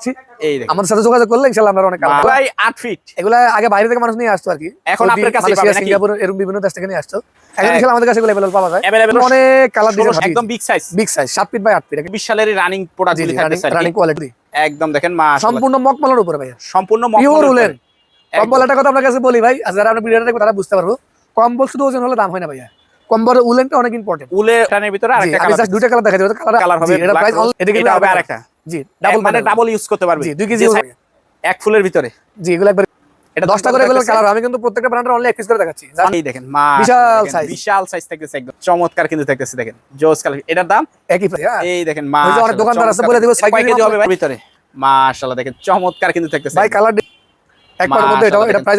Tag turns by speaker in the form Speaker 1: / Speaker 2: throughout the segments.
Speaker 1: দিচ্ছি।
Speaker 2: এই
Speaker 1: আমাদের সাথে যোগাযোগ করলে ইনশাল্লাহ আমরা অনেক।
Speaker 2: ভাই ফিট
Speaker 1: এগুলা আগে বাইরে থেকে মানুষ নিয়ে আসতো আর কি।
Speaker 2: এখন আপনার কাছেই
Speaker 1: মালয়েশিয়া,
Speaker 2: পাবে নাকি?
Speaker 1: সিঙ্গাপুর এরকম বিভিন্ন দেশ থেকে নিয়ে আসতো। এখন
Speaker 2: হ্যাঁ।
Speaker 1: ইনশাল্লাহ আমাদের কাছে এগুলো available পাওয়া যায়।
Speaker 2: Available
Speaker 1: অনেক কালার ডিজাইন
Speaker 2: একদম বিগ সাইজ
Speaker 1: বিগ সাইজ সাত ফিট বাই আট ফিট
Speaker 2: বিশ সালেরই রানিং প্রোডাক্ট গুলি থাকতেছে আর
Speaker 1: রানিং কোয়ালিটি
Speaker 2: একদম দেখেন মা
Speaker 1: সম্পূর্ণ মকমলের উপরে ভাইয়া।
Speaker 2: সম্পূর্ণ মকমলের উপরে।
Speaker 1: কম্বল কথা আপনার কাছে বলি ভাই যারা আপনার ভিডিওটা দেখবে তারা বুঝতে পারব। কম্বল শুধু ওজন হলে দাম হয় না ভাইয়া। কম্বলের উলেনটা অনেক ইম্পর্টেন্ট
Speaker 2: উলে টানের ভিতরে আরেকটা কালার
Speaker 1: দুইটা কালার দেখাই দেবো। কালার
Speaker 2: কালার হবে
Speaker 1: এটা প্রাইস
Speaker 2: এটা হবে আরেকটা।
Speaker 1: জি
Speaker 2: ডাবল মানে ডাবল ইউজ করতে পারবে।
Speaker 1: জি দুই কেজি
Speaker 2: এক ফুলের ভিতরে।
Speaker 1: জি এগুলো একবার
Speaker 2: এটা
Speaker 1: করে এগুলো কালার আমি কিন্তু প্রত্যেকটা ব্র্যান্ডের অনলি এক পিস করে দেখাচ্ছি।
Speaker 2: এই দেখেন মা
Speaker 1: বিশাল size।
Speaker 2: বিশাল সাইজ থাকতেছে একদম। চমৎকার কিন্তু থাকতেছে দেখেন। জোস কালার এটার দাম?
Speaker 1: একই প্রাইস হ্যাঁ।
Speaker 2: এই দেখেন মা
Speaker 1: ওই যে অনেক দোকানদার আছে বলে দিব, ছয়
Speaker 2: কয়
Speaker 1: কেজি
Speaker 2: কেজি হবে ভাই? ভিতরে। মাশাআল্লাহ দেখেন চমৎকার কিন্তু থাকতেছে
Speaker 1: ভাই কালার একবার মধ্যে এটা এটা প্রাইস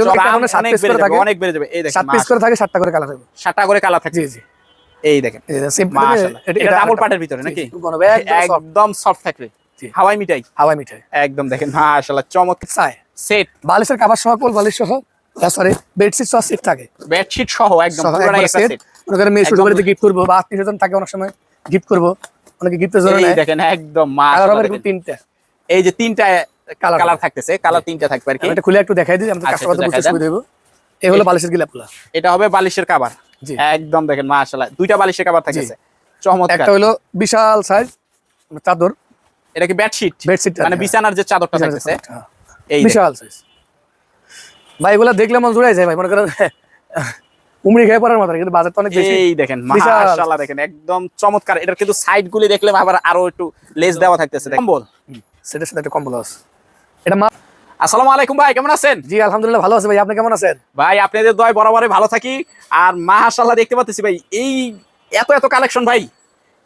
Speaker 2: অনেক
Speaker 1: পিস
Speaker 2: বেড়ে
Speaker 1: করে
Speaker 2: যাবে
Speaker 1: থাকে।
Speaker 2: অনেক বেড়ে যাবে। এই দেখেন
Speaker 1: সাত পিস করে থাকে সাতটা করে কালার হবে
Speaker 2: সাতটা করে কালার থাকে
Speaker 1: জি জি।
Speaker 2: এই দেখেন
Speaker 1: সিম্পল
Speaker 2: মাশাআল্লাহ। এটা ডাবল পার্টের ভিতরে নাকি?
Speaker 1: একদম
Speaker 2: সফট থাকবে। হাওয়াই মিঠাই।
Speaker 1: হাওয়াই মিঠাই।
Speaker 2: একদম দেখেন মাশাআল্লাহ চমৎকার। সেট
Speaker 1: বালিশের কাভার সহ কোল বালিশ সহ সরি বেডশিট সহ সিট থাকে।
Speaker 2: বেডশিট সহ একদম পুরোটাই একটা
Speaker 1: সেট মনে করেন মেয়ে
Speaker 2: একদম।
Speaker 1: বাড়িতে গিফট করব বা আত্মীয় স্বজন থাকে অনেক সময় গিফট করব অনেকে গিফটের জন্য
Speaker 2: এই দেখেন একদম মাশাআল্লাহ।
Speaker 1: হবে তিনটা।
Speaker 2: এই যে তিনটা
Speaker 1: কালার
Speaker 2: কালার থাকতেছে কালার তিনটা থাকবে আর কি।
Speaker 1: এটা খুলে একটু দেখাই দিই আমাদের
Speaker 2: আচ্ছা,
Speaker 1: কাস্টমারদের বুঝতে সুবিধা হইব। এই হলো বালিশের গিলাপগুলা।
Speaker 2: এটা হবে বালিশের কাবার
Speaker 1: জি।
Speaker 2: একদম দেখেন মাশাআল্লাহ দুইটা বালিশের কাবার থাকতেছে। চমৎকার।
Speaker 1: একটা হলো বিশাল সাইজ চাদর।
Speaker 2: এটা কি বেডশিট
Speaker 1: বেডশিট
Speaker 2: মানে বিছানার যে চাদরটা থাকতেছে। এই
Speaker 1: বিশাল সাইজ ভাই এগুলা দেখলে মন জুড়াই যায় ভাই মনে করেন উমরি খেয়ে পড়ার মতো কিন্তু বাজার তো অনেক বেশি।
Speaker 2: এই দেখেন মাশাআল্লাহ দেখেন একদম চমৎকার। এটার কিন্তু সাইড গুলি দেখলে আবার আরও একটু লেস দেওয়া থাকতেছে। দেখেন বল
Speaker 1: সেটার সাথে একটা কম্বল আছে। এটা মা
Speaker 2: আসসালামু আলাইকুম ভাই কেমন আছেন?
Speaker 1: জি আলহামদুলিল্লাহ ভালো আছে ভাই। আপনি কেমন আছেন?
Speaker 2: ভাই আপনাদের দয় বরাবরই ভালো থাকি। আর মাশাআল্লাহ দেখতে পাচ্ছি ভাই এই এত এত কালেকশন ভাই।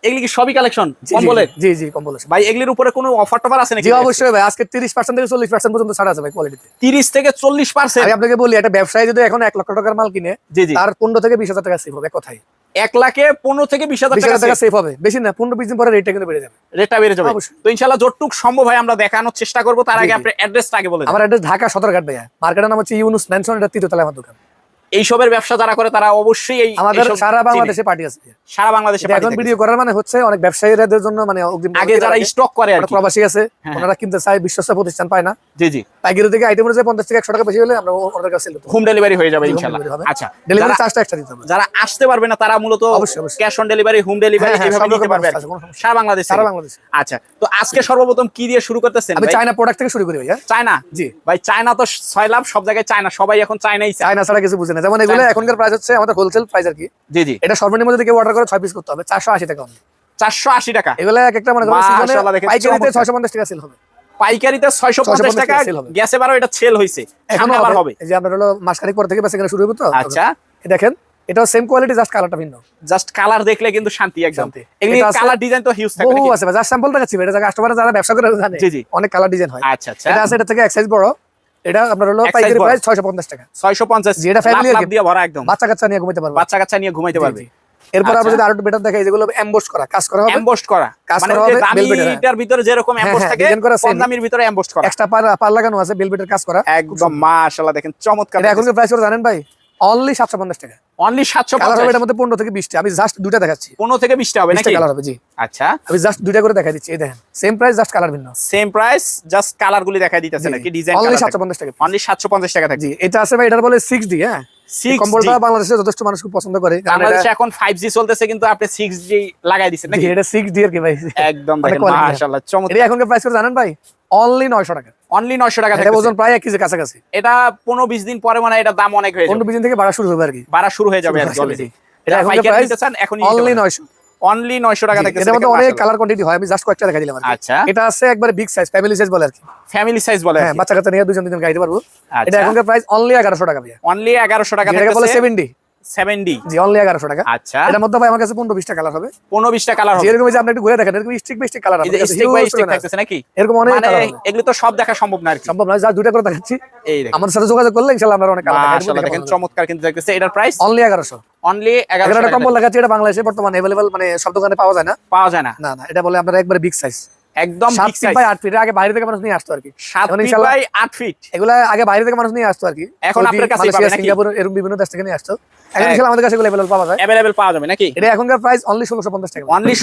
Speaker 2: এগুলি কি সবই কালেকশন কম্বলের?
Speaker 1: জি জি
Speaker 2: ভাই এগুলির উপরে কোনো অফার টফার আছে নাকি?
Speaker 1: জি অবশ্যই ভাই। আজকে তিরিশ পার্সেন্ট থেকে চল্লিশ পার্সেন্ট পর্যন্ত ছাড় আছে ভাই কোয়ালিটিতে
Speaker 2: তিরিশ থেকে চল্লিশ পার্সেন্ট
Speaker 1: আমি আপনাকে বলি একটা ব্যবসায়ী যদি এখন এক লক্ষ টাকার মাল কিনে তার পনেরো থেকে বিশ হাজার টাকা সেভ হবে কথাই
Speaker 2: এক লাখে পনেরো থেকে বিশ হাজার টাকা
Speaker 1: সেভ হবে। বেশি না পনেরো বিশ দিন পরে রেটটা কিন্তু বেড়ে যাবে।
Speaker 2: রেটটা বেড়ে যাবে।
Speaker 1: অবশ্যই।
Speaker 2: তো ইনশাল্লাহ যতটুক সম্ভব হয় আমরা দেখানোর চেষ্টা করব। তার আগে। আপনার অ্যাড্রেসটা আগে বলে দেন।
Speaker 1: আমার অ্যাড্রেস ঢাকা সদরঘাট ভাইয়া। মার্কেটের নাম হচ্ছে ইউনুস এটা তৃতীয় তলায় আমার দোকান।
Speaker 2: এইসবের ব্যবসা যারা করে তারা অবশ্যই এই
Speaker 1: আমাদের সারা বাংলাদেশে পার্টি আছে।
Speaker 2: সারা বাংলাদেশে
Speaker 1: এখন ভিডিও করার মানে হচ্ছে অনেক ব্যবসায়ীদের জন্য মানে
Speaker 2: আগে যারা স্টক করে আর
Speaker 1: প্রবাসী আছে
Speaker 2: হ্যাঁ।
Speaker 1: ওনারা কিনতে চায় বিশ্বস্ত প্রতিষ্ঠান পায় না।
Speaker 2: জি জি।
Speaker 1: পাইকারি থেকে আইটেম অনুযায়ী পঞ্চাশ থেকে একশো টাকা বেশি হলে আমরা ওনাদের কাছে
Speaker 2: হোম ডেলিভারি হয়ে যাবে
Speaker 1: home
Speaker 2: ইনশাল্লাহ। আচ্ছা
Speaker 1: ডেলিভারি চার্জটা এক্সট্রা দিতে হবে।
Speaker 2: যারা আসতে পারবে না তারা মূলত। Cash on delivery home delivery
Speaker 1: হ্যাঁ, হ্যাঁ,
Speaker 2: এভাবে নিতে পারবে সারা বাংলাদেশ।
Speaker 1: সারা। বাংলাদেশ।
Speaker 2: আচ্ছা তো আজকে সর্বপ্রথম কি দিয়ে শুরু করতেছেন
Speaker 1: আমি চায়না প্রোডাক্ট থেকে শুরু করি ভাইয়া।
Speaker 2: চায়না
Speaker 1: জি।
Speaker 2: ভাই চায়না তো ছয় লাভ সব জায়গায় চায়না সবাই এখন চায়নাই চায়।
Speaker 1: চায়না ছাড়া কিছু বুঝে না। যেমন এগুলো এখনকার প্রাইস হচ্ছে আমাদের হোলসেল প্রাইস আর কি।
Speaker 2: জি জি।
Speaker 1: এটা সর্বনিম্ন যদি কেউ অর্ডার করে ছয় পিস করতে হবে চারশো আশি টাকা।
Speaker 2: চারশো আশি টাকা।
Speaker 1: এগুলো এক একটা মানে পাইকারিতে ছয়শো পঞ্চাশ টাকা সেল হবে।
Speaker 2: পাইকারিতে ছয়শো পঞ্চাশ
Speaker 1: 650
Speaker 2: টাকা। গ্যাসে বারো এটা সেল এখনও আবার হবে।
Speaker 1: এই যে আপনার হলো মাসখানিক পর থেকে শুরু হবে তো?
Speaker 2: আচ্ছা।
Speaker 1: দেখেন এটাও সেম কোয়ালিটি জাস্ট কালারটা ভিন্ন।
Speaker 2: জাস্ট কালার দেখলে কিন্তু শান্তি একদম।
Speaker 1: এটা
Speaker 2: কালার ডিজাইন তো হিউজ
Speaker 1: বহু আছে জাস্ট স্যাম্পল দেখাচ্ছি এটা কাস্টমার যারা ব্যবসা করে জানে।
Speaker 2: জি, জি।
Speaker 1: অনেক কালার ডিজাইন হয়।
Speaker 2: আচ্ছা আচ্ছা।
Speaker 1: এটা আছে এটা থেকে এক সাইজ বড়। এটা আপনার হলো পাইকারি প্রাইস ছয়শো পঞ্চাশ টাকা।
Speaker 2: ছয়শো পঞ্চাশ
Speaker 1: ফ্যামিলি
Speaker 2: দিয়ে ভরা একদম।
Speaker 1: বাচ্চা কাচ্চা নিয়ে ঘুমাইতে পারবে।
Speaker 2: বাচ্চা কাচ্চা নিয়ে ঘুমাইতে পারবে।
Speaker 1: এরপর আমরা
Speaker 2: আচ্ছা।
Speaker 1: যদি আরও বেটার দেখাই যেগুলো এমবোস্ট করা। কাজ করা হবে?
Speaker 2: এমবোস্ট করা।
Speaker 1: কাজ
Speaker 2: মানে
Speaker 1: করা হবে,
Speaker 2: বেলবেটার ভিতরে যেরকম এমবোস্ট
Speaker 1: হ্যাঁ,
Speaker 2: থাকে
Speaker 1: design
Speaker 2: কম
Speaker 1: same।
Speaker 2: ভিতরে এমবোস্ট করা।
Speaker 1: এক্সট্রা পার পার লাগানো আছে বেলবেটার কাজ করা।
Speaker 2: একদম মাশাআল্লাহ দেখেন চমৎকার
Speaker 1: এটা এখনকার প্রাইস করে জানেন ভাই? অনলি সাতশো পঞ্চাশ টাকা।
Speaker 2: অনলি সাতশো
Speaker 1: কালার হবে এটার মধ্যে পনেরো থেকে বিশটা। আমি জাস্ট দুইটা দেখাচ্ছি।
Speaker 2: পনেরো থেকে বিশটা হবে নাকি?
Speaker 1: কালার হবে জি।
Speaker 2: আচ্ছা।
Speaker 1: আমি জাস্ট দুইটা করে দেখাই দিচ্ছি এই দেখেন। সেম প্রাইস জাস্ট কালার ভিন্ন।
Speaker 2: সেম প্রাইস জাস্ট কালার গুলি দেখাই দিতেছে নাকি? ডিজাইন
Speaker 1: অনলি সাতশো পঞ্চাশ টাকা
Speaker 2: অনলি সাতশো পঞ্চাশ টাকা থাকবে।
Speaker 1: জি এটা আছে ভাই এটার বলে সিক্স ডি হ্যাঁ? এই
Speaker 2: 6D
Speaker 1: কম্বলটা বাংলাদেশে যথেষ্ট মানুষ খুব পছন্দ করে।
Speaker 2: বাংলাদেশে এখন ফাইভ জি চলতেছে কিন্তু আপনি সিক্স জি লাগাই দিচ্ছেন নাকি?
Speaker 1: এটা সিক্স ডি আর কি ভাই।
Speaker 2: একদম
Speaker 1: quality।
Speaker 2: মাশাআল্লাহ চমৎকার।
Speaker 1: এটা এখনকার প্রাইস করে জানেন ভাই? অনলি নয়শো টাকা।
Speaker 2: অনলি নয়শো টাকা
Speaker 1: এটা ওজন প্রায় এক কেজি কাছাকাছি।
Speaker 2: এটা পনেরো বিশ দিন পরে মানে এটা দাম অনেক হয়ে যাবে।
Speaker 1: পনেরো বিশ দিন থেকে বাড়া শুরু হবে আর কি।
Speaker 2: বাড়া শুরু হয়ে যাবে আর কি।
Speaker 1: এটা
Speaker 2: পাইকারি নিতে চান এখনই
Speaker 1: অনলি নয়শো।
Speaker 2: অনলি নয়শো টাকা থাকতেছে
Speaker 1: এটার মধ্যে অনেক কালার কোয়ান্টিটি হয় আমি জাস্ট কয়েকটা দেখা দিলাম
Speaker 2: আচ্ছা।
Speaker 1: এটা আছে একবারে বিগ সাইজ ফ্যামিলি সাইজ বলে আর কি।
Speaker 2: ফ্যামিলি সাইজ বলে
Speaker 1: হ্যাঁ বাচ্চা কাচ্চা নিয়ে দুজন দুজন গাইতে পারব। এটা
Speaker 2: আচ্ছা।
Speaker 1: এখনকার প্রাইস অনলি এগারোশো টাকা ভাইয়া।
Speaker 2: অনলি এগারোশো টাকা
Speaker 1: যেটাকে বলে
Speaker 2: থাকতেছে।
Speaker 1: জি অনলি টাকা।
Speaker 2: আচ্ছা।
Speaker 1: এটার মধ্যে ভাই আমার কাছে পনেরো বিশটা কালার হবে।
Speaker 2: পনেরো বিশটা কালার হবে।
Speaker 1: যেরকম যে আপনি একটু ঘুরে দেখেন এরকম স্টিক বেস্টিক কালার হবে
Speaker 2: স্টিক বাই স্টিক থাকতেছে নাকি?
Speaker 1: এরকম অনেক
Speaker 2: মানে এগুলো তো সব দেখা সম্ভব না আর কি।
Speaker 1: সম্ভব যা দুইটা করে দেখাচ্ছি।
Speaker 2: এই দেখেন।
Speaker 1: আমাদের সাথে যোগাযোগ করলে ইনশাআল্লাহ আমরা অনেক কালার
Speaker 2: দেখেন চমৎকার কিন্তু থাকতেছে এটার প্রাইস
Speaker 1: অনলি
Speaker 2: অনলি টাকা
Speaker 1: কম্বল এটা বাংলাদেশে বর্তমানে মানে সব দোকানে পাওয়া যায় না।
Speaker 2: পাওয়া যায় না।
Speaker 1: না না এটা বলে আপনার একবারে বিগ সাইজ
Speaker 2: একদম
Speaker 1: সাত ফিট বাই আট ফিট আগে বাইরে থেকে মানুষ নিয়ে আসতো আর কি।
Speaker 2: সাত ফিট বাই আট ফিট
Speaker 1: এগুলা আগে বাইরে থেকে মানুষ নিয়ে আসতো আর কি।
Speaker 2: এখন আপনার কাছেই
Speaker 1: মালয়েশিয়া, সিঙ্গাপুর এরকম বিভিন্ন দেশ থেকে নিয়ে আসতো। এখন। আমাদের কাছে এগুলো available পাওয়া যায়।
Speaker 2: অ্যাভেলেবেল পাওয়া যাবে নাকি?
Speaker 1: এটা এখনকার প্রাইস অনলি টাকা।
Speaker 2: অনলি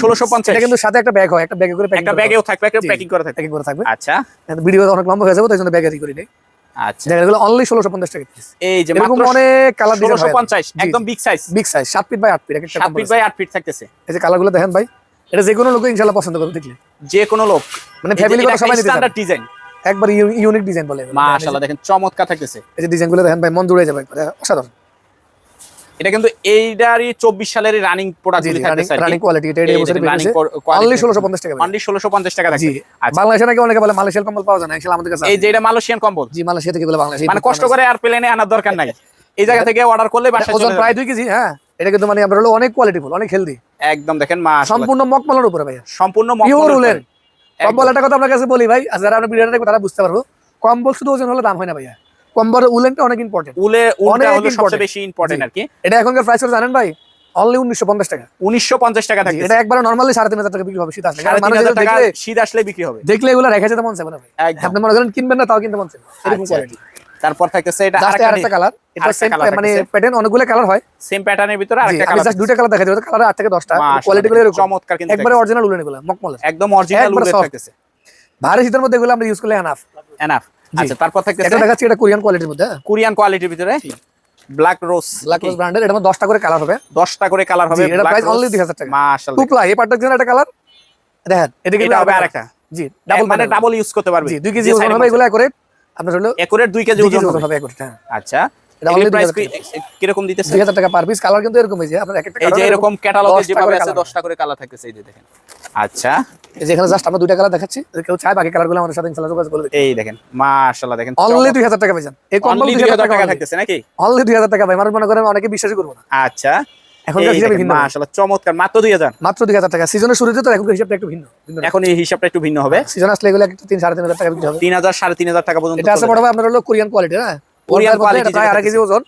Speaker 1: এটা কিন্তু সাথে একটা ব্যাগ হয় একটা ব্যাগে করে packing
Speaker 2: একটা ব্যাগেও থাকবে একটা প্যাকিং করে থাকবে।
Speaker 1: packing করে থাকবে।
Speaker 2: আচ্ছা।
Speaker 1: ভিডিও অনেক লম্বা হয়ে যাবে তাই জন্য ব্যাগেরই করি নেই
Speaker 2: আচ্ছা।
Speaker 1: এগুলো অনলি টাকা
Speaker 2: এই যে মাত্র
Speaker 1: অনেক কালার
Speaker 2: একদম বিগ সাইজ
Speaker 1: বিগ সাইজ সাত ফিট বাই আট ফিট
Speaker 2: ফিট বাই ফিট থাকতেছে।
Speaker 1: এই যে কালারগুলো দেখেন ভাই। এটা যে কোনো লোক ইনশাল্লাহ পছন্দ করবে দেখলে।
Speaker 2: যে কোনো লোক।
Speaker 1: মানে ফ্যামিলি কথা সবাই নিতে
Speaker 2: স্ট্যান্ডার্ড ডিজাইন
Speaker 1: একবার ইউনিক ডিজাইন বলে।
Speaker 2: মাশাআল্লাহ দেখেন চমৎকার থাকতেছে।
Speaker 1: এই যে ডিজাইনগুলো দেখেন ভাই মন জুড়ে যাবে অসাধারণ।
Speaker 2: এটা কিন্তু এইটারই চব্বিশ সালের রানিং প্রোডাক্ট গুলি থাকতেছে
Speaker 1: রানিং কোয়ালিটি এটা এই বছর
Speaker 2: রানিং
Speaker 1: অনলি ষোলোশো পঞ্চাশ টাকা
Speaker 2: অনলি ষোলোশো পঞ্চাশ টাকা
Speaker 1: জি
Speaker 2: আচ্ছা।
Speaker 1: বাংলাদেশে নাকি অনেকে বলে মালয়েশিয়ার কম্বল পাওয়া যায় না আসলে আমাদের কাছে
Speaker 2: এই যে এটা মালয়েশিয়ান কম্বল।
Speaker 1: জি মালয়েশিয়া থেকে বলে বাংলাদেশ
Speaker 2: মানে কষ্ট করে আর প্লেনে আনার দরকার নাই। এই জায়গা থেকে অর্ডার করলে বাসায়
Speaker 1: ওজন প্রায়
Speaker 2: যাবে।
Speaker 1: দুই কেজি হ্যাঁ। এটা কিন্তু মানে আমরা হলো অনেক কোয়ালিটিফুল অনেক হেলদি
Speaker 2: একদম দেখেন মা
Speaker 1: সম্পূর্ণ মকমলের উপরে ভাই
Speaker 2: সম্পূর্ণ মকমলের
Speaker 1: কম্বল একটা কথা আপনার কাছে বলি ভাই যারা আমরা ভিডিওটা দেখব তারা বুঝতে পারব। কম্বল শুধু ওজন হলে দাম হয় না ভাইয়া। কম্বল উলেনটা অনেক ইম্পর্টেন্ট
Speaker 2: উলে উলটা হলো সবচেয়ে বেশি ইম্পর্টেন্ট আর কি।
Speaker 1: এটা এখনকার প্রাইস জানেন ভাই অনলি উনিশশো পঞ্চাশ টাকা।
Speaker 2: উনিশশো পঞ্চাশ টাকা
Speaker 1: জি,
Speaker 2: থাকবে
Speaker 1: এটা একবার নর্মালি সাড়ে তিন হাজার টাকা বিক্রি হবে শীত আসলে।
Speaker 2: সাড়ে
Speaker 1: কারণ
Speaker 2: তিন
Speaker 1: মানুষ
Speaker 2: হাজার
Speaker 1: এগুলো
Speaker 2: টাকা
Speaker 1: দেখলে
Speaker 2: শীত আসলে বিক্রি হবে।
Speaker 1: দেখলে এগুলো রেখে যেতে মন চাবে না ভাই। আপনি মনে করেন কিনবেন না তাও কিনতে মন চাবে এরকম
Speaker 2: আচ্ছা।
Speaker 1: কোয়ালিটি
Speaker 2: তারপর থাকতেছে এটা
Speaker 1: আরেকটা কালার এটা সেম মানে প্যাটার্ন অনেকগুলো কালার হয়।
Speaker 2: সেম প্যাটার্নের ভিতরে আরেকটা কালার
Speaker 1: জাস্ট দুইটা কালার দেখা যাবে কালার থেকে কোয়ালিটি গুলো এরকম।
Speaker 2: চমৎকার কিন্তু
Speaker 1: একবারে অরিজিনাল উলেন এগুলো মকমলের।
Speaker 2: একদম অরিজিনাল
Speaker 1: soft।
Speaker 2: থাকতেছে।
Speaker 1: ভারী শীতের মধ্যে এগুলো আমরা ইউজ করলে এনাফ
Speaker 2: এনাফ আচ্ছা তারপর থাকতেছে
Speaker 1: এটা দেখাচ্ছি এটা কোরিয়ান কোয়ালিটির মধ্যে
Speaker 2: কোরিয়ান কোয়ালিটির ভিতরে ব্ল্যাক রোজ
Speaker 1: ব্ল্যাক রোজ ব্র্যান্ডের এটা করে কালার হবে।
Speaker 2: 10টা করে কালার হবে
Speaker 1: এটা প্রাইস অনলি দুই হাজার টাকা। টু
Speaker 2: মাশাআল্লাহ।
Speaker 1: প্লাই এই পার্টটা একটা কালার দেখেন
Speaker 2: এটা হবে আরেকটা।
Speaker 1: জি
Speaker 2: ডাবল মানে ডাবল ইউজ করতে পারবে।
Speaker 1: জি দুই কেজি ওজন হবে এগুলো করে আপনার হলো
Speaker 2: একুরেট 2 কেজি হবে
Speaker 1: ওজন হবে। একুরেট হ্যাঁ।
Speaker 2: আচ্ছা।
Speaker 1: এটা
Speaker 2: এগুলি প্রাইস
Speaker 1: 2000
Speaker 2: কীরকম দিতেছে?
Speaker 1: দুই হাজার টাকা পার পিস কালার কিন্তু এরকম হয়েছে আপনার এক একটা
Speaker 2: এই যে এরকম ক্যাটালগে যেভাবে আছে 10টা করে কালার থাকতেছে এই যে দেখেন। আচ্ছা।
Speaker 1: এই যে এখানে জাস্ট আমরা দুইটা কালার দেখাচ্ছি কেউ চায় বাকি কালারগুলো আমাদের সাথে ইনশাআল্লাহ যোগাযোগ করবে।
Speaker 2: এই দেখেন মাশাআল্লাহ দেখেন
Speaker 1: অনলি দুই হাজার টাকা পেয়েছেন এই কম্বল
Speaker 2: অনলি
Speaker 1: দুই হাজার টাকা
Speaker 2: টাকা থাকতেছে নাকি?
Speaker 1: অনলি দুই হাজার টাকা ভাই মানুষ মনে করেন অনেকে বিশ্বাসই করব না।
Speaker 2: আচ্ছা।
Speaker 1: এখনকার হিসাবে ভিন্ন।
Speaker 2: মাশাআল্লাহ চমৎকার মাত্র 2000
Speaker 1: মাত্র দুই হাজার টাকা। সিজনের শুরুতে তো এখনকার হিসাবটা একটু ভিন্ন
Speaker 2: এখন এই হিসাবটা একটু ভিন্ন হবে।
Speaker 1: সিজন আসলে এগুলো একটু তিন সাড়ে তিন হাজার টাকা বিক্রি হবে।
Speaker 2: 3000 3500 টাকা পর্যন্ত
Speaker 1: এটা আছে বড় ভাই আপনার হলো কোরিয়ান কোয়ালিটি হ্যাঁ কোরিয়ান কোয়ালিটি প্রায় আড়াই কেজি ওজন।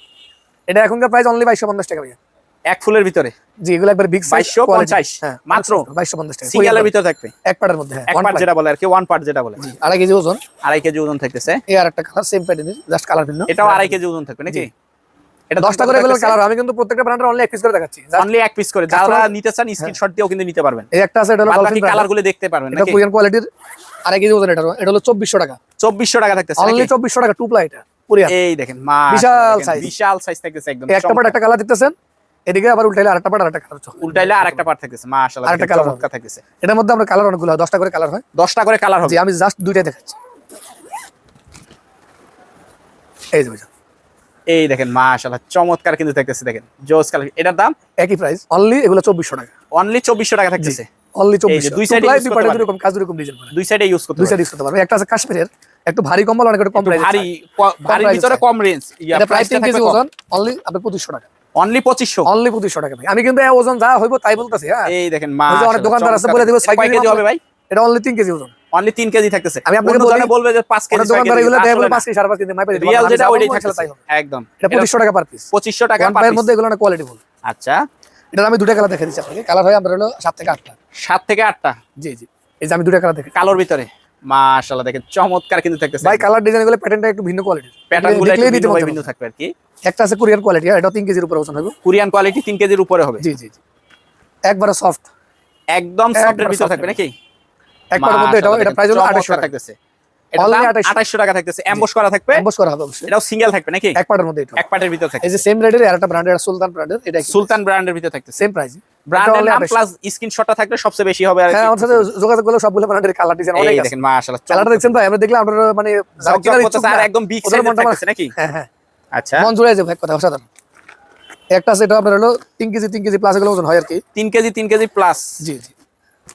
Speaker 1: এটা এখনকার প্রাইস অনলি বাইশশো পঞ্চাশ টাকা ভাইয়া।
Speaker 2: এক ফুলের ভিতরে?
Speaker 1: জি এগুলো একবার বিগ সাইজ
Speaker 2: 2250
Speaker 1: হ্যাঁ
Speaker 2: মাত্র?
Speaker 1: বাইশশো পঞ্চাশ টাকা।
Speaker 2: সিঙ্গেলের ভিতরে থাকবে?
Speaker 1: এক পাটের মধ্যে হ্যাঁ
Speaker 2: এক পার্ট যেটা বলে আর কি ওয়ান পার্ট যেটা বলে।
Speaker 1: আড়াই কেজি ওজন।
Speaker 2: আড়াই কেজি ওজন থাকতেছে।
Speaker 1: এই আর একটা কালার সেম প্যাটার্নের জাস্ট কালার ভিন্ন।
Speaker 2: এটাও আড়াই কেজি ওজন থাকবে নাকি?
Speaker 1: এটা দশটা করে এগুলো কালার আমি কিন্তু প্রত্যেকটা ব্র্যান্ডের অনলি এক পিস করে দেখাচ্ছি।
Speaker 2: অনলি এক পিস করে। যারা নিতে চান স্ক্রিনশট দিয়েও কিন্তু নিতে পারবেন।
Speaker 1: এই একটা আছে এটা হলো
Speaker 2: বাকি
Speaker 1: ডলফিন
Speaker 2: কালারগুলো দেখতে পারবেন
Speaker 1: এটা কোরিয়ান কোয়ালিটির আড়াই কেজি ওজন এটা এটা হলো চব্বিশশো টাকা।
Speaker 2: 2400 টাকা থাকতেছে
Speaker 1: অনলি
Speaker 2: নাকি?
Speaker 1: চব্বিশশো টাকা টু প্লাই এটা। কোরিয়ান।
Speaker 2: এই দেখেন মা
Speaker 1: বিশাল size।
Speaker 2: বিশাল সাইজ থাকতেছে একদম
Speaker 1: একটা পাট একটা কালার দেখতেছেন এদিকে আবার উল্টাইলে আরেকটা পাট আরেকটা কালার
Speaker 2: উল্টাইলে আরেকটা পার্ট থাকতেছে মাশাআল্লাহ
Speaker 1: আরেকটা
Speaker 2: দেখেন
Speaker 1: colour
Speaker 2: চমৎকার থাকতেছে।
Speaker 1: এটার মধ্যে আমরা কালার অনেকগুলো দশটা করে কালার হয়।
Speaker 2: 10টা করে কালার হবে।
Speaker 1: আমি জাস্ট দুইটাই দেখাচ্ছি। এই যে
Speaker 2: এই দেখেন মাশাআল্লাহ চমৎকার কিন্তু থাকতেছে দেখেন জোস কালার এটার দাম?
Speaker 1: একই প্রাইস অনলি এগুলো চব্বিশশো টাকা।
Speaker 2: অনলি 2400 টাকা থাকতেছে।
Speaker 1: অনলি
Speaker 2: যে দুই
Speaker 1: সাইড দুই পাটে দুই রকম কাজ দুই রকম ডিজাইন
Speaker 2: দুই সাইডে ইউজ করতে
Speaker 1: দুই সাইড ইউজ করতে পারবে। একটা আছে কাশ্মীরের একটু ভারী কম্বল অনেক একটু কম প্রাইস
Speaker 2: ভারী
Speaker 1: price
Speaker 2: ভিতরে কম রেঞ্জ
Speaker 1: এটা প্রায় তিন কেজি ওজন অনলি আপনার পঁচিশশো টাকা।
Speaker 2: অনলি 2500
Speaker 1: অনলি পঁচিশশো টাকা ভাই। আমি কিন্তু এই ওজন যা হইব তাই বলতেছি হ্যাঁ।
Speaker 2: এই দেখেন
Speaker 1: ওই যে অনেক দোকানদার আছে বলে দিব
Speaker 2: এটা
Speaker 1: ছয়
Speaker 2: কয়
Speaker 1: কেজি
Speaker 2: কেজি হবে ভাই?
Speaker 1: এটা অনলি তিন কেজি ওজন।
Speaker 2: অনলি 3 কেজি থাকতেছে।
Speaker 1: আমি আপনাকে বলি-
Speaker 2: বলবে যে 5 কেজি 6
Speaker 1: দোকানদার এগুলো দেয় বলে
Speaker 2: আসলে
Speaker 1: পাঁচ কেজি সাড়ে পাঁচ কেজি মাইপে
Speaker 2: রিয়াল যেটা ওইটাই থাকতেছে
Speaker 1: তাই হবে।
Speaker 2: একদম।
Speaker 1: এটা পঁচিশশো টাকা পার পিস
Speaker 2: 2500 টাকা পার পিস
Speaker 1: মধ্যে এগুলো অনেক কোয়ালিটি ফুল
Speaker 2: আচ্ছা।
Speaker 1: এটা আমি দুটা কালার দেখে দিচ্ছি আপনাকে। কালার হয় আমরা হলো সাত থেকে আটটা।
Speaker 2: 7 থেকে 8টা
Speaker 1: জি জি। এই যে আমি দুটা কালার দেখে
Speaker 2: কালোর ভিতরে? মাশাআল্লাহ দেখেন চমৎকার কিন্তু থাকতেছে।
Speaker 1: ভাই কালার ডিজাইনগুলো প্যাটার্নটা একটু ভিন্ন কোয়ালিটি প্যাটার্নগুলো
Speaker 2: একটু ভিন্ন থাকবে আর কি।
Speaker 1: একটা আছে কোরিয়ান কোয়ালিটি এটা তিন কেজির উপরে ওজন হবে।
Speaker 2: কোরিয়ান কোয়ালিটি 3 কেজির উপরে হবে।
Speaker 1: জি জি জি। একবারে সফট
Speaker 2: একদম সফটের ভিতরে থাকবে নাকি?
Speaker 1: একবারের মধ্যে এটা এটা প্রাইস হলো আঠাশশো টাকা।
Speaker 2: থাকতেছে। এটা
Speaker 1: 2800
Speaker 2: 2800 টাকা থাকতেছে। এমবস করা থাকবে?
Speaker 1: করা হবে
Speaker 2: এটাও সিঙ্গেল থাকবে নাকি?
Speaker 1: এক পার্টের মধ্যে
Speaker 2: এক পার্টের ভিতরে থাকবে
Speaker 1: এই যে সেম রেটের আর একটা ব্র্যান্ড সুলতান ব্র্যান্ডের এটা
Speaker 2: সুলতান ব্র্যান্ডের ভিতরে থাকতেছে।
Speaker 1: সেম প্রাইস
Speaker 2: ব্র্যান্ডের নাম প্লাস স্ক্রিনশটটা থাকলে সবচেয়ে বেশি হবে আর
Speaker 1: হ্যাঁ
Speaker 2: কি।
Speaker 1: আমার সাথে যোগাযোগ করলে সবগুলো ব্র্যান্ডের কালার ডিজাইন অনেক আছে।
Speaker 2: মাশাআল্লাহ
Speaker 1: কালারটা দেখছেন ভাই? আমরা দেখলাম আপনারা মানে যারা
Speaker 2: করতেছে আর একদম বিগ সাইজের
Speaker 1: মনটা
Speaker 2: নাকি?
Speaker 1: হ্যাঁ হ্যাঁ।
Speaker 2: আচ্ছা।
Speaker 1: মন জুড়ে যাবে এক কথা অসাধারণ একটা সেটা আপনার হলো তিন কেজি তিন কেজি প্লাস এগুলো ওজন হয় আর কি।
Speaker 2: 3 কেজি 3 কেজি প্লাস
Speaker 1: জি জি।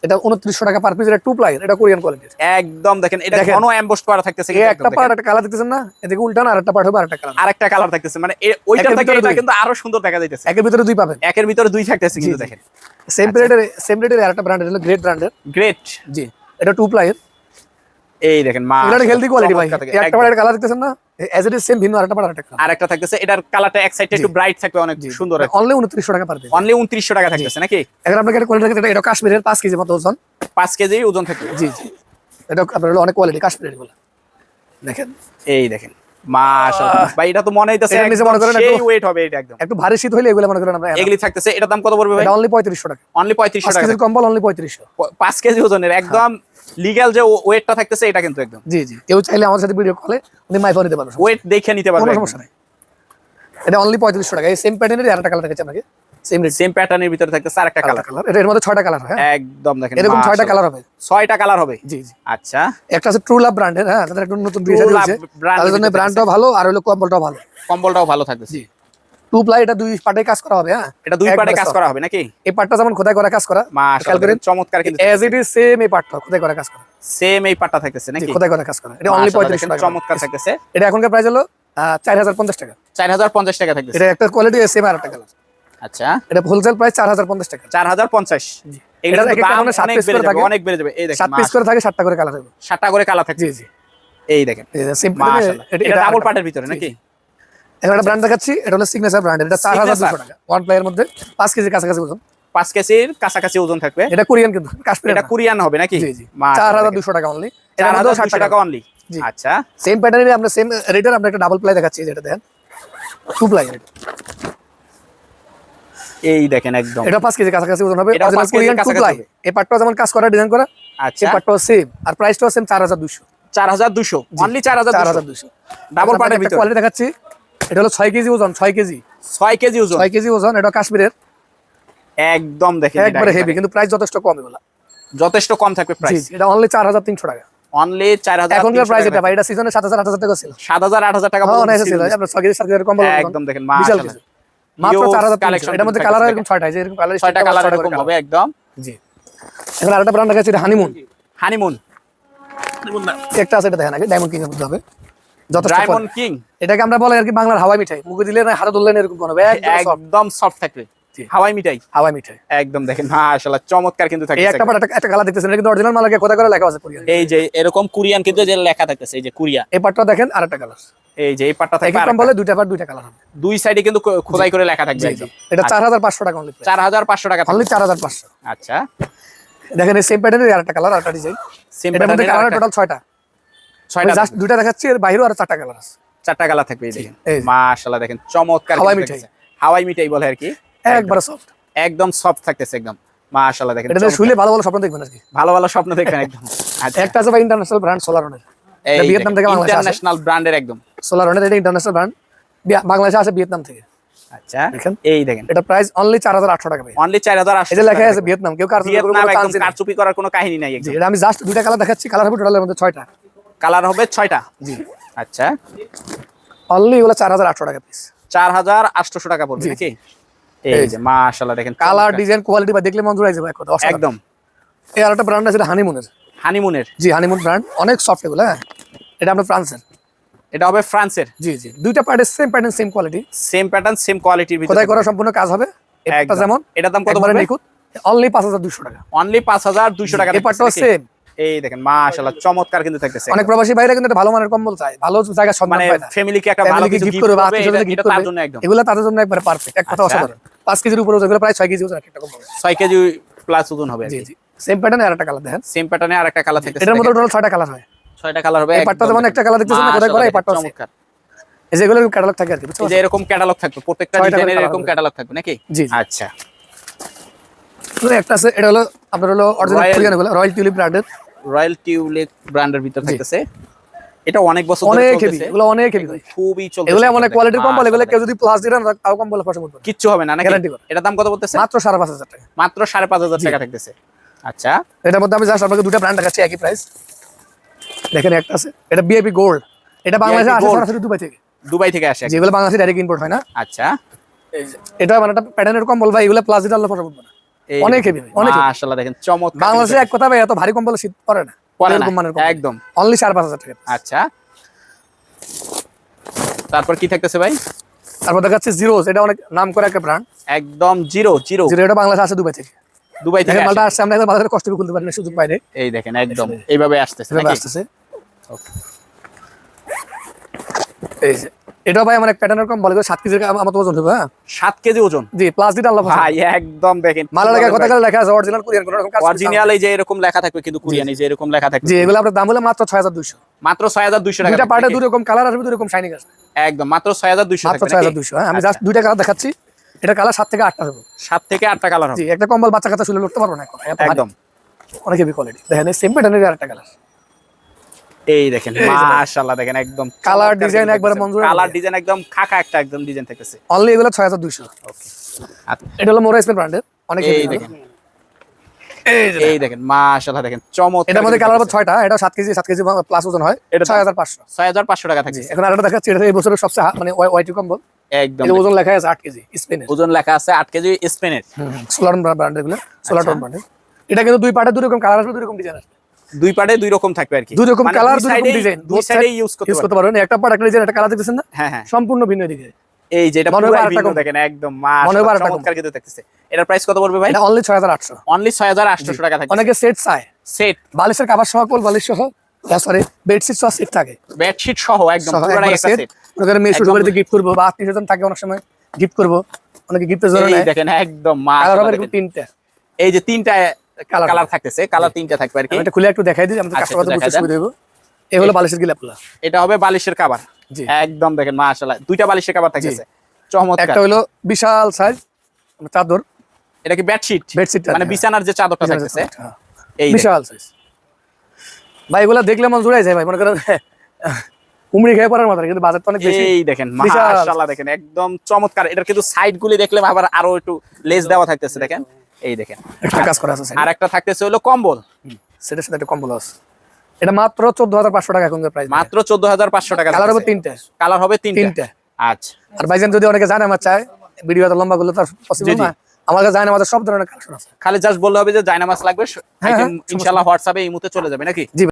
Speaker 1: এটা উনত্রিশশো টাকা পার পিস এটা টু প্লাই এটা কোরিয়ান কোয়ালিটির
Speaker 2: একদম দেখেন এটা। ঘন এমবস করা থাকতেছে
Speaker 1: এই একটা পার্ট একটা কালার দেখতেছেন না? এদিকে উল্টান আর একটা পার্ট হবে আর একটা কালার
Speaker 2: আরেকটা কালার থাকতেছে মানে ওইটা থেকে এটা কিন্তু আরও সুন্দর দেখা যাইতেছে।
Speaker 1: একের ভিতরে দুই পাবেন।
Speaker 2: একের ভিতরে দুই থাকতেছে কিন্তু দেখেন।
Speaker 1: সেম রেটের সেম রেটের আর একটা ব্র্যান্ডের হলো গ্রেট ব্র্যান্ডের
Speaker 2: গ্রেট
Speaker 1: জি এটা টু প্লাইয়ের
Speaker 2: এই দেখেন মা
Speaker 1: এগুলো হেলদি কোয়ালিটি ভাই। একটা পার্টের কালার দেখতেছেন না? এজ ইট ইজ সেম ভিন্ন আরেকটা পার্ট আর একটা কালার
Speaker 2: আরেকটা থাকতেছে এটার কালারটা এক সাইডে একটু ব্রাইট থাকবে অনেক সুন্দর
Speaker 1: অনলি উনত্রিশশো টাকা পারবে
Speaker 2: অনলি 2900 টাকা থাকতেছে নাকি?
Speaker 1: এখন আপনাকে একটা কোয়ালিটি এটা এটা কাশ্মীরের পাঁচ কেজি মতো ওজন।
Speaker 2: 5 কেজি ওজন থাকবে।
Speaker 1: জি জি। এটা আপনার অনেক কোয়ালিটি কাশ্মীরের বলে দেখেন।
Speaker 2: এই দেখেন। মাশাআল্লাহ। ভাই এটা তো মনে হইতাছে
Speaker 1: এটার নিচে মনে করেন একটু-
Speaker 2: ওয়েট হবে এটা একদম।
Speaker 1: একটু ভারী শীত হইলে এগুলো মনে করেন আমরা
Speaker 2: এগুলি থাকতেছে। এটার দাম কত পড়বে ভাই?
Speaker 1: অনলি টাকা।
Speaker 2: অনলি পঁয়ত্রিশশো
Speaker 1: পাঁচ
Speaker 2: টাকা।
Speaker 1: কেজির কম্বল অনলি পঁয়ত্রিশশো।
Speaker 2: প- পাঁচ কেজি ওজনের একদম লিগ্যাল যে ওয়েটটা থাকতেছে এটা কিন্তু একদম।
Speaker 1: জি জি। কেউ চাইলে আমাদের সাথে ভিডিও কলে উনি মাইফোন নিতে পারবে
Speaker 2: ওয়েট দেখে নিতে
Speaker 1: কোনো
Speaker 2: পারবে
Speaker 1: সমস্যা নাই। এটা অনলি পঁয়ত্রিশশো টাকা। এই সেম প্যাটার্নের আর একটা কালার দেখেছি আপনাকে। সেম
Speaker 2: সেম প্যাটার্নের ভিতরে থাকতেছে আরেকটা কালার
Speaker 1: কালারের মধ্যে ছয়টা কালার হ্যাঁ?
Speaker 2: একদম দেখেন
Speaker 1: এরকম ছয়টা কালার হবে।
Speaker 2: ছয়টা কালার হবে?
Speaker 1: জি জি।
Speaker 2: আচ্ছা।
Speaker 1: একটা আছে ট্রু লাভ ব্র্যান্ডের হ্যাঁ? তাদের একটু নতুন বিয়ে
Speaker 2: True
Speaker 1: দিয়েছে
Speaker 2: Love brand
Speaker 1: তাদের জন্য ব্র্যান্ডটাও ভালো আর হলো কম্বলটাও ভালো।
Speaker 2: কম্বলটাও ভালো থাকতেছে।
Speaker 1: জি। টু প্লাই এটা দুই পার্টে কাজ করা হবে হ্যাঁ?
Speaker 2: এটা দুই পার্টে কাজ করা হবে নাকি?
Speaker 1: এই পার্টটা যেমন খোদাই করা কাজ করা
Speaker 2: মাশাআল্লাহ চমৎকার কিন্তু
Speaker 1: এজ ইট ইজ সেম এই পার্টটা খোদাই করা কাজ করা।
Speaker 2: সেম এই পার্টটা থাকতেছে নাকি?
Speaker 1: খোদাই করা কাজ করা। এটা অনলি টাকা।
Speaker 2: চমৎকার থাকতেছে।
Speaker 1: এটা এখনকার প্রাইস হলো চার হাজার পঞ্চাশ টাকা।
Speaker 2: চার হাজার পঞ্চাশ টাকা থাকতেছে।
Speaker 1: এটা একটা কোয়ালিটি সেম আর একটা কালার
Speaker 2: আচ্ছা।
Speaker 1: এটা হোলসেল প্রাইস চার হাজার পঞ্চাশ টাকা।
Speaker 2: চার হাজার পঞ্চাশ।
Speaker 1: এটা মানে সাত
Speaker 2: অনেক
Speaker 1: করে থাকে।
Speaker 2: অনেক বেড়ে যাবে। এই দেখেন
Speaker 1: সাত পিস করে থাকে সাতটা করে কালার হবে
Speaker 2: সাতটা করে কালার থাকছে
Speaker 1: জি জি।
Speaker 2: এই দেখেন। মাশাআল্লাহ। এটা ডাবল পার্টের ভিতরে নাকি?
Speaker 1: এখন একটা ব্র্যান্ড দেখাচ্ছি এটা হলো সিগনেচার ব্র্যান্ড এটা চার হাজার দুশো
Speaker 2: Signature।
Speaker 1: টাকা। ওয়ান প্লাইয়ের মধ্যে পাঁচ কেজি কাছাকাছি ওজন।
Speaker 2: পাঁচ কেজির কাছাকাছি ওজন থাকবে।
Speaker 1: এটা কোরিয়ান কিন্তু কাশ্মীর
Speaker 2: এটা কোরিয়ান হবে নাকি?
Speaker 1: জি জি।
Speaker 2: মাশাআল্লাহ।
Speaker 1: চার হাজার
Speaker 2: দেখেন।
Speaker 1: দুশো টাকা অনলি এটা
Speaker 2: হাজার
Speaker 1: ষাট
Speaker 2: দুশো টাকা অনলি আচ্ছা।
Speaker 1: সেম প্যাটার্নের আমরা সেম রেটের আমরা একটা ডাবল প্লাই দেখাচ্ছি যেটা দেন। টু প্লাই
Speaker 2: এই দেখেন একদম।
Speaker 1: এটা পাঁচ কেজি কাছাকাছি ওজন হবে।
Speaker 2: এটাও
Speaker 1: অরিজিনাল কোরিয়ান টু
Speaker 2: কাছাকাছি।
Speaker 1: এই পার্টটাও যেমন কাজ করা ডিজাইন করা
Speaker 2: আচ্ছা।
Speaker 1: এই পার্টটাও সেম আর প্রাইসটাও সেম চার হাজার দুশো
Speaker 2: চার হাজার দুশো অনলি চার হাজার
Speaker 1: চার হাজার দুশো
Speaker 2: ডাবল পার্টের ভিতরে।
Speaker 1: কোয়ালিটি দেখাচ্ছি। এটা হলো ছয় কেজি ওজন ছয় কেজি।
Speaker 2: ছয় কেজি ওজন।
Speaker 1: ছয় কেজি ওজন এটা কাশ্মীরের।
Speaker 2: একদম দেখেন এটা
Speaker 1: একবারে হেভি কিন্তু প্রাইস যথেষ্ট কম এগুলো।
Speaker 2: যথেষ্ট কম থাকবে প্রাইস
Speaker 1: এটা অনলি চার হাজার তিনশো টাকা।
Speaker 2: অনলি চার হাজার
Speaker 1: এখনকার প্রাইস এটা ভাই এটা সিজনে সাত হাজার আট হাজার টাকা ছিল
Speaker 2: সাত হাজার আট হাজার টাকা
Speaker 1: হ্যাঁ না
Speaker 2: ছিল।
Speaker 1: আপনার ছয় কেজি সাত কেজি কম বলব
Speaker 2: একদম দেখেন মাশাআল্লাহ।
Speaker 1: মাত্র
Speaker 2: Huge
Speaker 1: চার হাজার
Speaker 2: collection
Speaker 1: এটার মধ্যে কালার এরকম ছয়টা এরকম কালার
Speaker 2: ছয়টা কালার এরকম হবে একদম।
Speaker 1: জি। এখন আরেকটা ব্র্যান্ড আছে এটা হানিমুন
Speaker 2: হানিমুন
Speaker 1: একটা আছে এটা দেখেন আগে ডায়মন্ড কিং এর মধ্যে হবে।
Speaker 2: ডায়মন্ড কিং
Speaker 1: এটাকে আমরা বলে আর কি বাংলার হাওয়াই মিঠাই। মুখে দিলে না হাতে ধরলে এরকম কোনো একদম
Speaker 2: সফট থাকবে। হাওয়াই মিঠাই।
Speaker 1: হাওয়াই মিঠাই।
Speaker 2: একদম দেখেন মাশাআল্লাহ চমৎকার কিন্তু
Speaker 1: এই একটা পাট একটা- একটা কালার দেখতেছেন এটা কিন্তু অরিজিনাল মালাকে কোথায় করে লেখা আছে কোরিয়ান।
Speaker 2: এই যে এরকম কোরিয়ান কিন্তু যে লেখা থাকতেছে এই যে কোরিয়া।
Speaker 1: এই পাটটা দেখেন আর একটা কালার
Speaker 2: এই যে এই পাটটা থাকবে আরেকটা।
Speaker 1: বলে দুইটা পাট দুইটা কালার হবে।
Speaker 2: দুই সাইডে কিন্তু খোদাই করে লেখা থাকবে একদম
Speaker 1: এটা চার হাজার পাঁচশো টাকা অনলি
Speaker 2: চার হাজার পাঁচশো টাকা
Speaker 1: অনলি চার হাজার পাঁচশো।
Speaker 2: আচ্ছা।
Speaker 1: দেখেন এই সেম প্যাটার্নের আর একটা কালার আর একটা ডিজাইন
Speaker 2: সেম
Speaker 1: মধ্যে কালার টোটাল ছয়টা।
Speaker 2: ছয়টা
Speaker 1: জাস্ট দুইটা দেখাচ্ছি এর বাইরেও আর চারটা কালার আছে।
Speaker 2: চারটা কালার থাকবে এই দেখেন। মাশাআল্লাহ দেখেন চমৎকার
Speaker 1: হাওয়াই মিঠাই।
Speaker 2: হাওয়াই মিঠাই বলে আর কি।
Speaker 1: একবারে সফট
Speaker 2: একদম সফট থাকতেছে একদম। মাশাআল্লাহ দেখেন
Speaker 1: এটা। শুলে ভালো ভালো স্বপ্ন দেখবেন আর কি
Speaker 2: ভালো ভালো স্বপ্ন দেখবেন একদম। আচ্ছা।
Speaker 1: একটা আছে ভাই ইন্টারন্যাশনাল ব্র্যান্ড সোলারনের ভিয়েতনাম থেকে বাংলাদেশে
Speaker 2: ইন্টারন্যাশনাল ব্র্যান্ডের একদম।
Speaker 1: সোলারনের এটা ইন্টারন্যাশনাল ব্র্যান্ড বাংলাদেশে আসে ভিয়েতনাম থেকে।
Speaker 2: আচ্ছা
Speaker 1: দেখেন।
Speaker 2: এই দেখেন।
Speaker 1: এটা প্রাইস অনলি টাকা ভাই।
Speaker 2: অনলি চার হাজার
Speaker 1: লেখা আছে ভিয়েতনাম কেউ কার
Speaker 2: ভিয়েতনাম একদম কারচুপি করার কোনো কাহিনী নাই একদম।
Speaker 1: এটা আমি জাস্ট দুইটা কালার দেখাচ্ছি কালার হবে টোটালের মধ্যে ছয়টা।
Speaker 2: কালার হবে ছয়টা?
Speaker 1: জি।
Speaker 2: আচ্ছা।
Speaker 1: অনলি এগুলো চার হাজার আটশো টাকা পিস
Speaker 2: চার হাজার আটশোশো টাকা পড়বে
Speaker 1: জি,
Speaker 2: নাকি?
Speaker 1: এই
Speaker 2: এই যে। মাশাআল্লাহ দেখেন
Speaker 1: কালার ডিজাইন কোয়ালিটি বা দেখলে মন জুড়াই যাবে।
Speaker 2: একদম।
Speaker 1: এই একটা ব্র্যান্ড আছে হানিমুনের
Speaker 2: হানিমুনের।
Speaker 1: জি হানিমুন ব্র্যান্ড অনেক সফট এগুলো হ্যাঁ। এটা আপনার ফ্রান্সের।
Speaker 2: এটা হবে ফ্রান্সের।
Speaker 1: জি জি। দুইটা পার্টের same pattern same quality
Speaker 2: same pattern same কোয়ালিটির ভিতরে।
Speaker 1: কোথায় করা সম্পূর্ণ কাজ হবে। এটা যেমন
Speaker 2: এটার দাম কত পড়বে?
Speaker 1: নিখুঁত। অনলি পাঁচ হাজার দুশো টাকা।
Speaker 2: অনলি পাঁচ হাজার দুইশো টাকা
Speaker 1: এই পার্টটাও সেম
Speaker 2: এই দেখেন মাশাআল্লাহ চমৎকার কিন্তু থাকতেছে
Speaker 1: অনেক প্রবাসী ভাইরা কিন্তু ভালো মানের কম্বল চায়। ভালো জায়গা সম্মান
Speaker 2: মানে
Speaker 1: পায় না।
Speaker 2: ফ্যামিলিকে একটা ভালো কিছু
Speaker 1: গিফট করবে বা আত্মীয়
Speaker 2: এটা-
Speaker 1: গিফট
Speaker 2: এটা তার
Speaker 1: করবে।
Speaker 2: জন্য একদম।
Speaker 1: এগুলো তাদের জন্য একবারে পারফেক্ট এক কথা
Speaker 2: আচ্ছা।
Speaker 1: অসাধারণ। পাঁচ কেজির উপরে এগুলো প্রায় ছয় কেজি ওজন একটা কম্বল।
Speaker 2: ছয় কেজি প্লাস ওজন হবে
Speaker 1: জি জি। সেম প্যাটার্নে আর একটা কালার দেখেন।
Speaker 2: সেম প্যাটার্নে আর একটা কালার থাকতেছে।
Speaker 1: এটার মধ্যে টোটাল ছয়টা কালার হয়।
Speaker 2: ছয়টা কালার হবে
Speaker 1: এই পাটটা
Speaker 2: একদম
Speaker 1: যেমন একটা কালার দেখতেছেন না, কোথায় করা, এই পাটটাও
Speaker 2: চমৎকার।
Speaker 1: এই যে এগুলো ক্যাটালগ থাকে আর কি বুঝছ
Speaker 2: এই যে এরকম ক্যাটালগ থাকবে প্রত্যেকটা ডিজাইনের এরকম ক্যাটালগ থাকবে নাকি?
Speaker 1: জি।
Speaker 2: আচ্ছা।
Speaker 1: একটা আছে এটা হলো আপনার হলো অরিজিনাল কোরিয়ান এগুলো রয়্যাল টিউলিপ ব্র্যান্ডের
Speaker 2: রয়্যাল টিউলিপ ব্র্যান্ডের ভিতর থাকতেছে। এটা অনেক বছর ধরে চলতেছে।
Speaker 1: এগুলো অনেক হেভি
Speaker 2: খুবই চলতেছে।
Speaker 1: এগুলো এমন কোয়ালিটির কম্বল এগুলো কেউ যদি প্লাস দিলেন তাও কম্বল ফসল করবে
Speaker 2: কিচ্ছু হবে না নাকি?
Speaker 1: Guarantee করে।
Speaker 2: এটার দাম কত বলতেছে?
Speaker 1: মাত্র সাড়ে পাঁচ হাজার টাকা।
Speaker 2: মাত্র সাড়ে পাঁচ হাজার টাকা থাকতেছে। আচ্ছা।
Speaker 1: এটার মধ্যে আমি জাস্ট আপনাকে দুটো ব্র্যান্ড দেখাচ্ছি একই প্রাইস দেখেন একটা আছে এটা বিআইপি গোল্ড এটা বাংলাদেশে আসে সরাসরি দুবাই থেকে।
Speaker 2: দুবাই থেকে আসে
Speaker 1: যেগুলো বাংলাদেশে ডাইরেক্ট ইম্পোর্ট হয় না।
Speaker 2: আচ্ছা।
Speaker 1: এটা মানে একটা প্যাটার্নের কম্বল ভাই এগুলো প্লাস দিলে আল্লাহ ফসল না। অনেক ভাই, অনেক
Speaker 2: মাশাআল্লাহ দেখেন চমৎকার
Speaker 1: বাংলাদেশে এক কথা ভাই এত ভারী কম্বল শীত পরে না।
Speaker 2: পরে না, একদম।
Speaker 1: অনলি সাড়ে পাঁচ হাজার টাকা।
Speaker 2: আচ্ছা। তারপর কি থাকতেছে ভাই?
Speaker 1: তারপর দেখাচ্ছে জিরো এটা অনেক নাম করা একটা ব্র্যান্ড
Speaker 2: একদম জিরো জিরো
Speaker 1: জিরো এটা বাংলাদেশে আসে দুবাই থেকে।
Speaker 2: দুবাই থেকে
Speaker 1: মালটা আসছে আমরা একবার বাজারে কষ্ট করে খুলতে পারি না সুযোগ পাই নাই।
Speaker 2: এই দেখেন একদম এইভাবে আসতেছে নাকি?
Speaker 1: আসতেছে। এই যে এটা ভাই আমার এক প্যাটার্নের কম বলে সাত কেজির আমার ওজন হবে হ্যাঁ?
Speaker 2: সাত কেজি ওজন?
Speaker 1: জি প্লাস দিটা আল্লাহ
Speaker 2: ভাই একদম দেখেন
Speaker 1: মালা লেখা কথা লেখা আছে অরিজিনাল কোরিয়ান কোনো রকম কাজ
Speaker 2: অরিজিনাল এই যে এরকম লেখা থাকবে কিন্তু কোরিয়ান এই যে এরকম লেখা থাকবে।
Speaker 1: জি এগুলো আপনার দাম হলো মাত্র ছয় হাজার দুইশো।
Speaker 2: মাত্র ছয় হাজার দুইশো টাকা
Speaker 1: দুইটা পার্টে দুই রকম কালার আসবে দুই রকম শাইনিং আসবে।
Speaker 2: একদম মাত্র ছয় হাজার দুইশো
Speaker 1: মাত্র
Speaker 2: থাকবে
Speaker 1: ছয় হাজার
Speaker 2: নাকি?
Speaker 1: দুইশো হ্যাঁ? আমি
Speaker 2: আচ্ছা,
Speaker 1: জাস্ট দুইটা কালার দেখাচ্ছি। এটা কালার সাত থেকে আটটা হবে।
Speaker 2: সাত থেকে আটটা কালার হবে।
Speaker 1: জি একটা কম্বল বাচ্চা কাচ্চা শুলে লড়তে পারব না।
Speaker 2: একদম।
Speaker 1: অনেক হেভি কোয়ালিটি দেখেন সেম প্যাটার্নের আরেকটা কালার
Speaker 2: এই দেখেন
Speaker 1: এই।
Speaker 2: মাশাআল্লাহ দেখেন একদম
Speaker 1: Colour design একবারে মঞ্জুর।
Speaker 2: কালার ডিজাইন একদম খাকা একটা একদম ডিজাইন থাকতেছে
Speaker 1: অনলি এগুলো ছয় হাজার দুইশো।
Speaker 2: আচ্ছা,
Speaker 1: এটা হলো মোরা স্পেন ব্র্যান্ডের অনেক
Speaker 2: এই দেখেন।
Speaker 1: এই
Speaker 2: দেখেন। মাশাআল্লাহ দেখেন চমৎকার
Speaker 1: এটার মধ্যে কালার হবে ছয়টা এটা সাত কেজি সাত কেজি প্লাস ওজন হয়।
Speaker 2: এটা
Speaker 1: ছয় হাজার পাঁচশো।
Speaker 2: ছয় হাজার পাঁচশো টাকা থাকছে।
Speaker 1: এখন আরেকটা দেখাচ্ছি এটা এই বছরের সবচেয়ে মানে ওয়াইটি কম্বল।
Speaker 2: একদম
Speaker 1: ওজন লেখা আছে আট কেজি স্পেনের
Speaker 2: ওজন লেখা আছে আট কেজি স্পেনের
Speaker 1: সোলার ব্র্যান্ডেরগুলো সোলার। টোন এটা কিন্তু দুই পার্টে দুই রকম কালার আসবে দুই রকম ডিজাইন আসবে।
Speaker 2: দুই পাটে দুই রকম থাকবে আর কি।
Speaker 1: দুই রকম কালার
Speaker 2: দুই
Speaker 1: দুই রকম ডিজাইন
Speaker 2: দুই সাইডে ইউজ করতে
Speaker 1: ইউজ করতে পারবেন। একটা পার্ট একটা ডিজাইন একটা কালার দেখতেছেন না?
Speaker 2: হ্যাঁ হ্যাঁ।
Speaker 1: সম্পূর্ণ ভিন্ন দিকে।
Speaker 2: এই যে এটা পুরাই
Speaker 1: আরেকটা
Speaker 2: ভিন্ন দেখেন একদম মাশাআল্লাহ
Speaker 1: আরেকটা কম।
Speaker 2: চমৎকার কিন্তু দেখতেছে। এটার প্রাইস কত পড়বে ভাই?
Speaker 1: অনলি
Speaker 2: অনলি টাকা
Speaker 1: অনেকে সেট চায়।
Speaker 2: সেট
Speaker 1: বালিশের কাবার সহ কোল বালিশ সহ। সরি বেডশিট সহ সেট থাকে।
Speaker 2: বেডশিট সহ একদম পুরোটাই একটা
Speaker 1: সেট
Speaker 2: সেট
Speaker 1: করেন মেয়ে শ্বশুর গিফট করব বা আত্মীয় স্বজন থাকে অনেক সময় গিফট করব। অনেকে গিফটের জন্য
Speaker 2: এই দেখেন একদম
Speaker 1: কালার
Speaker 2: মাশাআল্লাহ
Speaker 1: হবে
Speaker 2: দেখেন।
Speaker 1: এরকম তিনটে।
Speaker 2: এই যে তিনটা কালার থাকতেছে কালার তিনটা থাকবে আর কি।
Speaker 1: এটা খুলে একটু দেখাই দিই আমাদের
Speaker 2: আচ্ছা,
Speaker 1: বুঝতে সুবিধা হইব। এই হলো বালিশের গিলাপগুলা।
Speaker 2: এটা হবে বালিশের কাবার একদম দেখেন মাশাআল্লাহ। দুইটা বালিশের কাবার থাকতেছে। চমৎকার।
Speaker 1: একটা হলো বিশাল সাইজ চাদর।
Speaker 2: এটা কি বেডশিট
Speaker 1: বেডশিট
Speaker 2: মানে বিছানার যে চাদরটা থাকতেছে। এই
Speaker 1: বিশাল সাইজ ভাই এগুলা দেখলে মন জুড়াই যায় ভাই। মনে করেন উমরি খেয়ে পড়ার মতো কিন্তু বাজার তো অনেক বেশি।
Speaker 2: এই দেখেন মাশাআল্লাহ দেখেন একদম চমৎকার। এটার কিন্তু সাইড গুলি দেখলে আবার আরও একটু লেস দেওয়া থাকতেছে দেখেন। এই দেখেন।
Speaker 1: একটা কাজ করা আছে
Speaker 2: আর একটা থাকতেছে হলো কম্বল।
Speaker 1: সেটার সাথে একটা কম্বল আছে। এটা মাত্র চোদ্দ হাজার পাঁচশো টাকা এখনকার প্রাইস
Speaker 2: মাত্র চোদ্দ হাজার পাঁচশো টাকা
Speaker 1: কালার হবে। তিনটে।
Speaker 2: কালার হবে তিনটা।
Speaker 1: তিনটা।
Speaker 2: আচ্ছা।
Speaker 1: আর ভাইজান যদি অনেকে জানে আমার চায় ভিডিও এত লম্বা গুলো তার পসিবল। না। আমার কাছে জানে আমাদের সব ধরনের কালেকশন আছে।
Speaker 2: খালি জাস্ট বললে হবে যে জাইনামাস লাগবে
Speaker 1: হ্যাঁ, সমস্যা
Speaker 2: ইনশাআল্লাহ হোয়াটসঅ্যাপে এই মুহূর্তে চলে যাবে নাকি?
Speaker 1: জি।